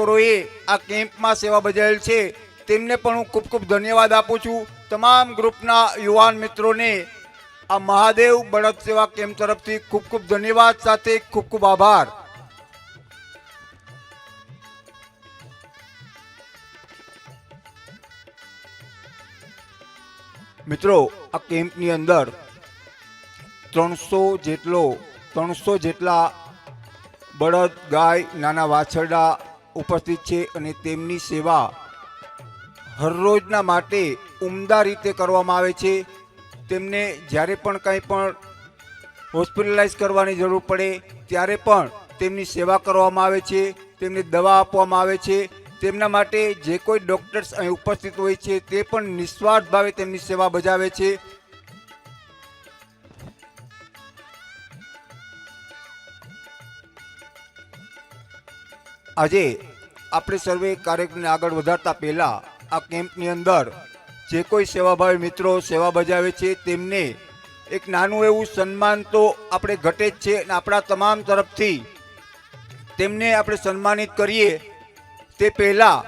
કાર્યકરોએ આ કેમ્પમાં સેવા બજાવેલ છે. તેમને પણ હું ખૂબ ખૂબ ધન્યવાદ આપું છું. તમામ ગ્રુપના યુવાન મિત્રોને આ મહાદેવ બળદ સેવા કેમ્પ તરફથી ખૂબ ખૂબ ધન્યવાદ સાથે ખૂબ ખૂબ આભાર. મિત્રો, આ કેમ્પની અંદર ત્રણસો જેટલો, ત્રણસો જેટલા બળદ ગાય, નાના વાછરડા ઉપસ્થિત છે અને તેમની સેવા હરરોજના માટે ઉમદા રીતે કરવામાં આવે છે. તેમને જ્યારે પણ કંઈ પણ હોસ્પિટલાઇઝ કરવાની જરૂર પડે, ત્યારે પણ તેમની સેવા કરવામાં આવે છે, તેમને દવા આપવામાં આવે છે. તેમના માટે જે કોઈ ડૉક્ટર્સ અહીં ઉપસ્થિત હોય છે, તે પણ નિસ્વાર્થ ભાવે તેમની સેવા બજાવે છે. આજે આપણે સર્વે કાર્યક્રમને આગળ વધારતા પહેલાં આ કેમ્પની અંદર જે કોઈ સેવાભાવી મિત્રો સેવા બજાવે છે તેમને એક નાનું એવું સન્માન તો આપણે ઘટે જ છે અને આપણા તમામ તરફથી તેમને આપણે સન્માનિત કરીએ તે પહેલાં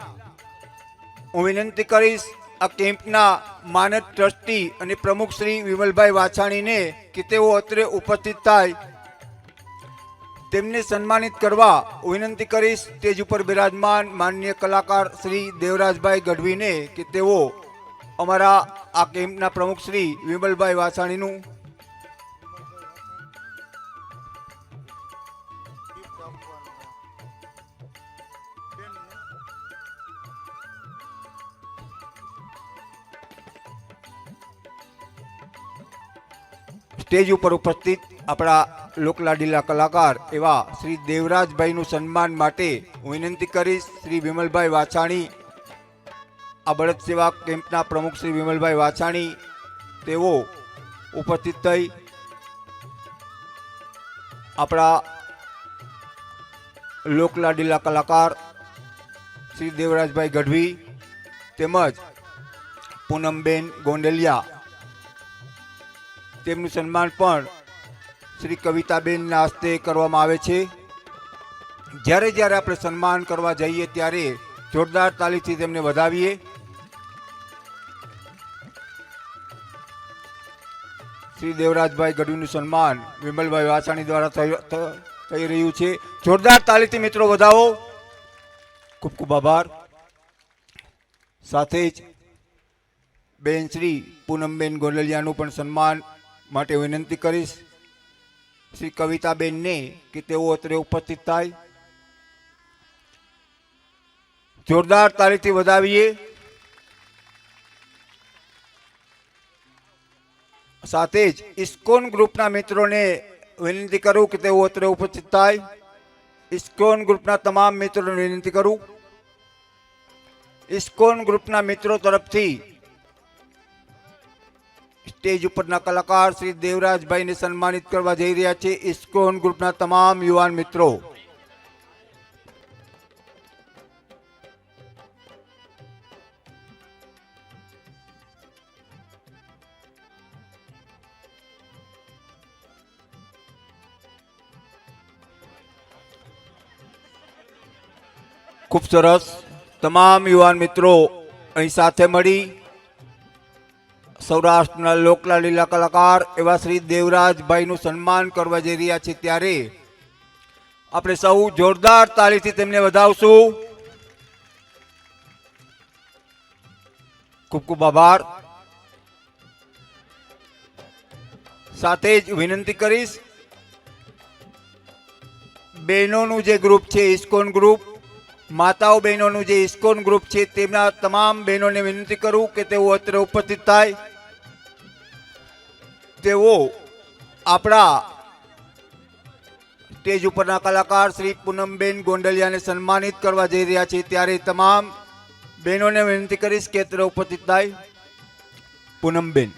હું વિનંતી કરીશ આ કેમ્પના માનદ ટ્રસ્ટી અને પ્રમુખ શ્રી વિમલભાઈ વાછાણીને કે તેઓ અત્રે ઉપસ્થિત થાય તેમને સન્માનિત કરવા વિનંતી કરીશ સ્ટેજ ઉપર બિરાજમાન માનનીય કલાકાર શ્રી દેવરાજભાઈ ગઢવીને કે તેઓ અમારા આ કેમ્પના પ્રમુખ શ્રી વિમલભાઈ વાસાણીનું સ્ટેજ ઉપર ઉપસ્થિત આપણા લોકલાડીલા કલાકાર એવા શ્રી દેવરાજભાઈનું સન્માન માટે હું વિનંતી કરીશ. શ્રી વિમલભાઈ વાછાણી, આ બળદ સેવા કેમ્પના પ્રમુખ શ્રી વિમલભાઈ વાછાણી, તેઓ ઉપસ્થિત થઈ આપણા લોકલાડીલા કલાકાર શ્રી દેવરાજભાઈ ગઢવી તેમજ પૂનમબેન ગોંડલિયા તેમનું સન્માન પણ શ્રી કવિતાબેનના હસ્તે કરવામાં આવે છે. જ્યારે જ્યારે આપણે સન્માન કરવા જઈએ ત્યારે જોરદાર તાલીથી તેમને વધાવીએ. શ્રી દેવરાજભાઈ ગઢવીનું સન્માન વિમલભાઈ વાસાણી દ્વારા થઈ રહ્યું છે. જોરદાર તાલીથી મિત્રો વધાવો. ખૂબ ખૂબ આભાર. સાથે જ બેન શ્રી પૂનમબેન ગોલલિયાનું પણ સન્માન માટે વિનંતી કરીશ. શ્રી કવિતાબેનને કે તેઓ અત્રે ઉપસ્થિત થાય. જોરદાર તારીથી વધાવીએ. સાથે જ ઇસ્કોન ગ્રુપના મિત્રોને વિનંતી કરું કે તેઓ અત્રે ઉપસ્થિત થાય. ઇસ્કોન ગ્રુપના તમામ મિત્રોને વિનંતી કરું. ઇસ્કોન ગ્રુપના મિત્રો તરફથી સ્ટેજ ઉપરના કલાકાર શ્રી દેવરાજભાઈને સન્માનિત કરવા જઈ રહ્યા છે ઇસ્કોન ગ્રુપના તમામ યુવાન મિત્રો. ખૂબ સરસ. તમામ યુવાન મિત્રો અહીં સાથે મળી સૌરાષ્ટ્રના લોકલાલીલા કલાકાર એવા શ્રી દેવરાજભાઈનું સન્માન કરવા જઈ રહ્યા છે ત્યારે આપણે સૌ જોરદાર તાલીથી તેમને વધાવશું. ખૂબ ખૂબ આભાર. સાથે જ વિનંતી કરીશ, બહેનોનું જે ગ્રુપ છે, ઇસ્કોન ગ્રુપ, માતાઓ બહેનોનું જે ઇસ્કોન ગ્રુપ છે, તેમના તમામ બહેનોને વિનંતી કરું કે તેઓ અત્રે ઉપસ્થિત થાય. તેઓ આપણા સ્ટેજ ઉપરના કલાકાર શ્રી પૂનમબેન ગોંડલિયાને સન્માનિત કરવા જઈ રહ્યા છે. ત્યારે તમામ બહેનોને વિનંતી કરીશ કે અત્રે ઉપસ્થિત થાય. પૂનમબેન.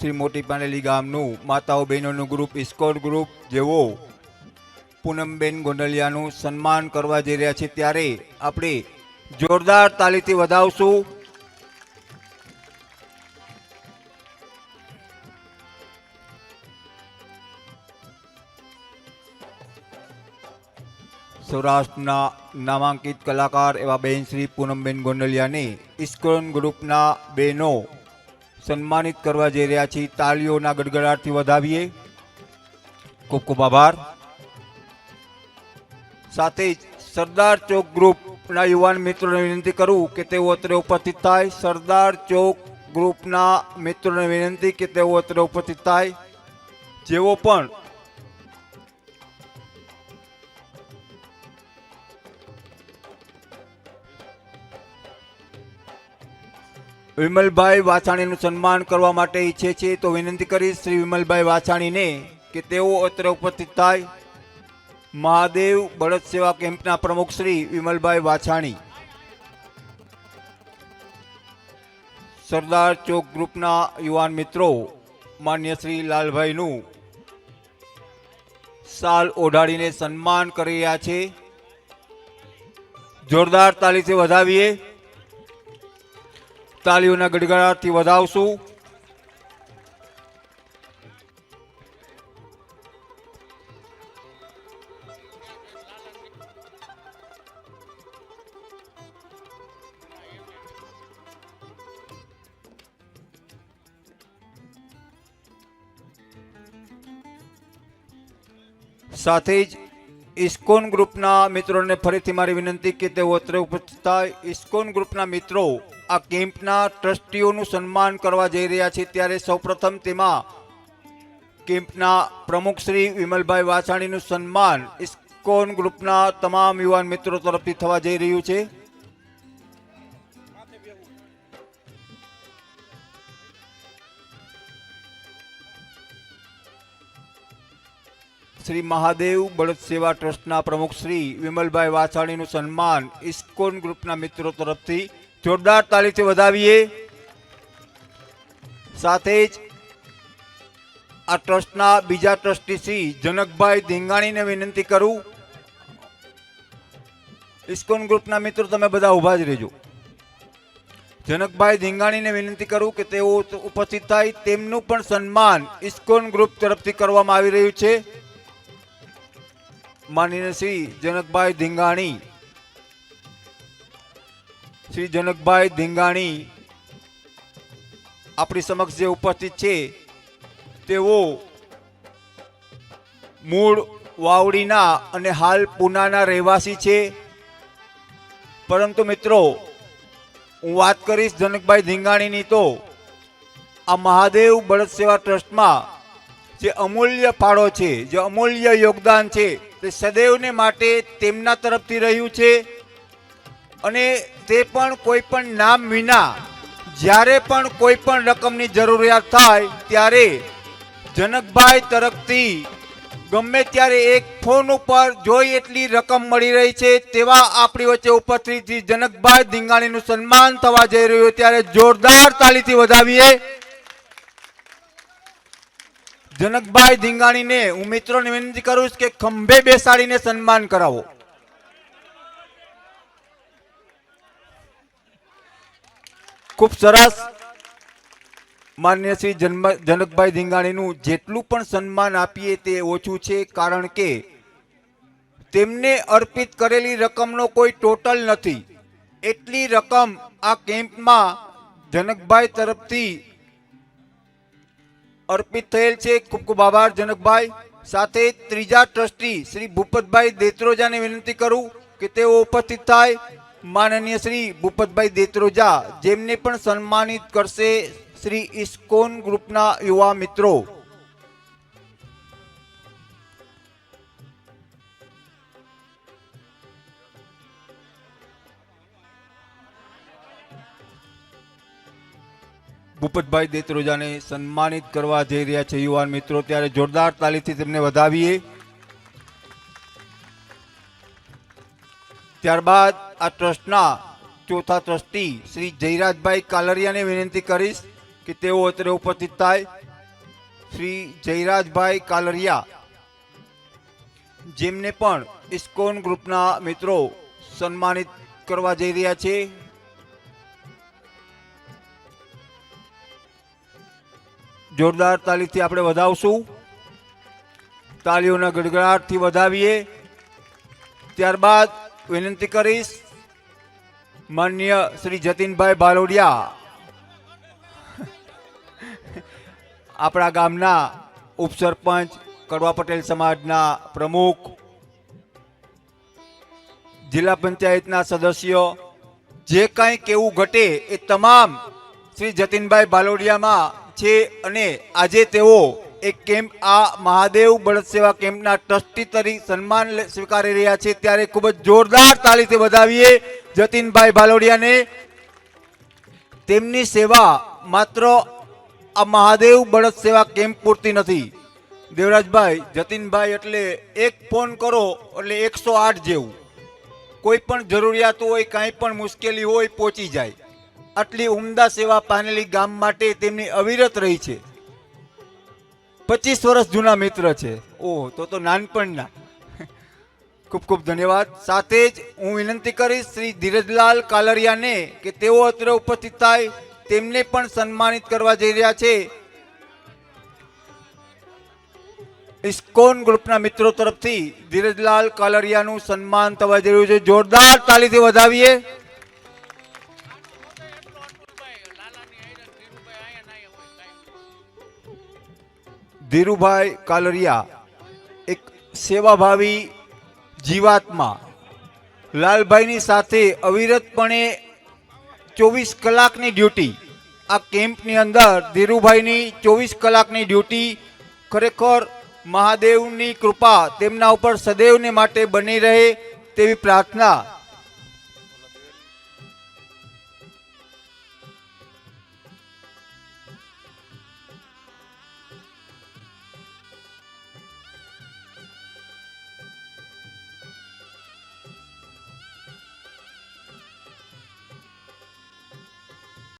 શ્રી મોટી પાનેલી ગામનું, માતાઓ બહેનોનું ગ્રુપ ઇસ્કોન ગ્રુપ જેવો પૂનમબેન ગોંડલિયાનું સન્માન કરવા જઈ રહ્યા છે. ત્યારે આપણે જોરદાર તાલીથી વધાવશું. સૌરાષ્ટ્રના નામાંકિત કલાકાર એવા બેન શ્રી પૂનમબેન ગોંડલિયાને ઇસ્કોન ગ્રુપના બહેનો સન્માનિત કરવા જઈ રહ્યા છીએ. તાળીઓના ગડગડાટથી વધાવીએ. ખૂબ ખૂબ આભાર. સાથે સરદાર ચોક ગ્રુપના યુવાન મિત્રોને વિનંતી કરું કે તેઓ અત્રે ઉપસ્થિત થાય. સરદાર ચોક ગ્રુપના મિત્રોને વિનંતી કે તેઓ અત્રે ઉપસ્થિત થાય. જેઓ પણ વિમલભાઈ વાછાણીનું સન્માન કરવા માટે ઈચ્છે છે, તો વિનંતી કરી શ્રી વિમલભાઈ વાછાણીને કે તેઓ અત્રે ઉપસ્થિત થાય. મહાદેવ બળદ સેવા કેમ્પના પ્રમુખ શ્રી વિમલભાઈ વાછાણી. સરદાર ચોક ગ્રુપના યુવાન મિત્રો, માન્ય શ્રી લાલભાઈનું સાલ ઓઢાડીને સન્માન કરી રહ્યા છે. જોરદાર તાલીથી વધાવીએ. તાલીઓના ગડગડાટથી વધાવશું. સાથે જ ઇસ્કોન ગ્રુપના મિત્રોને ફરીથી મારી વિનંતી કે તેઓ અત્રે ઉપસ્થિત થાય. ઇસ્કોન ગ્રુપના મિત્રો આ કેમ્પના ટ્રસ્ટીઓનું સન્માન કરવા જઈ રહ્યા છે. ત્યારે સૌપ્રથમ તેમાં કેમ્પના પ્રમુખ શ્રી વિમલભાઈ વાછાણીનું સન્માન ઇસ્કોન ગ્રુપના તમામ યુવાન મિત્રો તરફથી થવા જઈ રહ્યું છે. શ્રી મહાદેવ બળદ સેવા ટ્રસ્ટના પ્રમુખ શ્રી વિમલભાઈ વાછાણીનું સન્માન ઇસ્કોન ગ્રુપના મિત્રો તરફથી જોરદાર તાલીથી વધાવીએ. સાથે જ આ ટ્રસ્ટના બીજા ટ્રસ્ટી શ્રી જનકભાઈ ધીંગાણીને વિનંતી કરું. ઇસ્કોન ગ્રુપના મિત્રો, તમે બધા ઊભા જ રહેજો. જનકભાઈ ધીંગાણીને વિનંતી કરું કે તેઓ ઉપસ્થિત થાય. તેમનું પણ સન્માન ઇસ્કોન ગ્રુપ તરફથી કરવામાં આવી રહ્યું છે. માનીને શ્રી જનકભાઈ ધીંગાણી શ્રી જનકભાઈ ધીંગાણી આપણી સમક્ષ જે ઉપસ્થિત છે, તેઓ મૂળ વાવડીના અને હાલ પૂનાના રહેવાસી છે. પરંતુ મિત્રો, હું વાત કરીશ જનકભાઈ ધીંગાણીની તો, આ મહાદેવ બળદ સેવા ટ્રસ્ટમાં જે અમૂલ્ય ફાળો છે, જે અમૂલ્ય યોગદાન છે, તે સદૈવને માટે તેમના તરફથી રહ્યું છે. અને તે પણ કોઈ પણ નામ વિના. જ્યારે પણ કોઈ પણ રકમની જરૂરિયાત થાય, ત્યારે જનકભાઈ તરફથી ગમે ત્યારે એક ફોન ઉપર જોઈ એટલી રકમ મળી રહી છે, તેવા આપણી વચ્ચે ઉપસ્થિત જનકભાઈ ધીંગાણીનું સન્માન થવા જઈ રહ્યું ત્યારે જોરદાર તાલીથી વધાવીએ. જનકભાઈ ધીંગાણીને હું મિત્રોને વિનંતી કરું છું કે ખંભે બેસાડીને સન્માન કરાવો. ખૂબ સરસ. માન્ય શ્રી જન્મ, જનકભાઈ ધીંગાણીનું જેટલું પણ સન્માન આપીએ તે ઓછું છે, કારણ કે તેમને અર્પિત કરેલી રકમનો કોઈ ટોટલ નથી. એટલી રકમ આ કેમ્પમાં જનકભાઈ તરફથી અર્પિત થયેલ છે. ખૂબ ખૂબ આભાર, જનકભાઈ. સાથે ત્રીજા ટ્રસ્ટી શ્રી ભૂપતભાઈ દેત્રોજાને વિનંતી કરું કે તેઓ ઉપસ્થિત થાય. માનનીય શ્રી ભૂપતભાઈ દેત્રોજા, જેમને પણ સન્માનિત કરશે શ્રી ઇસ્કોન ગ્રુપના યુવા મિત્રો. ભૂપતભાઈ દેત્રોજાને સન્માનિત કરવા જઈ રહ્યા છે યુવાન મિત્રો. ત્યારે જોરદાર તાલીથી તેમને વધાવીએ. ત્યારબાદ આ ટ્રસ્ટના ચોથા ટ્રસ્ટી શ્રી જયરાજભાઈ કાલરિયાને વિનંતી કરીશ કે તેઓ અત્રે ઉપસ્થિત થાય. શ્રી જયરાજભાઈ કાલરિયા, જેમને પણ ઇસ્કોન ગ્રુપના મિત્રો સન્માનિત કરવા જઈ રહ્યા છે. જોરદાર તાલીથી આપણે વધાવશું. તાલીઓના ગડગડાટથી વધાવીએ. ત્યારબાદ વિનંતી કરીશ. માન્ય શ્રી જતીનભાઈ બાલોડિયા. આપણા ગામના ઉપસરપંચ કડવા પટેલ સમાજના પ્રમુખ, જિલ્લા પંચાયતના સદસ્યો, જે કાંઈ કેવું ઘટે એ તમામ શ્રી જતીનભાઈ બાલોડિયામાં છે અને આજે તેઓ એક કેમ્પ આ મહાદેવ બળદ સેવા કેમ્પના ટ્રસ્ટી તરીકે સન્માન સ્વીકારી રહ્યા છે. ત્યારે ખૂબ જ જોરદાર તાલીથી વધાવીએ જતીનભાઈ ભાલોડિયાને. તેમની સેવા માત્ર આ મહાદેવ બળદ સેવા કેમ્પ પૂરતી નથી. દેવરાજભાઈ, જતીનભાઈ એટલે એક ફોન કરો એટલે એકસો આઠ જેવું. કોઈ પણ જરૂરિયાત હોય, કાંઈ પણ મુશ્કેલી હોય, પહોંચી જાય. આટલી ઉમદા સેવા પાનેલી ગામ માટે તેમની અવિરત રહી છે. પચીસ વર્ષ જૂના મિત્ર છે. ઓહ, તો તો નાનપણના. ખૂબ ખૂબ ધન્યવાદ. સાથે જ હું વિનંતી કરીશ શ્રી ધીરજલાલ કાલરિયાને કે તેઓ અત્રે ઉપસ્થિત થાય, તેમને પણ સન્માનિત કરવા જઈ રહ્યા છે. ઇસ્કોન ગ્રુપના મિત્રો તરફથી ધીરજલાલ કાલરિયાનું સન્માન થવા જઈ રહ્યું છે. જોરદાર તાલીથી વધાવીએ. ધીરુભાઈ કાલરિયા, એક સેવાભાવી જીવાત્મા. લાલભાઈની સાથે અવિરતપણે ચોવીસ કલાકની ડ્યુટી. આ કેમ્પની અંદર ધીરુભાઈની ચોવીસ કલાકની ડ્યુટી ખરેખર મહાદેવની કૃપા તેમના ઉપર સદૈવને માટે બની રહે તેવી પ્રાર્થના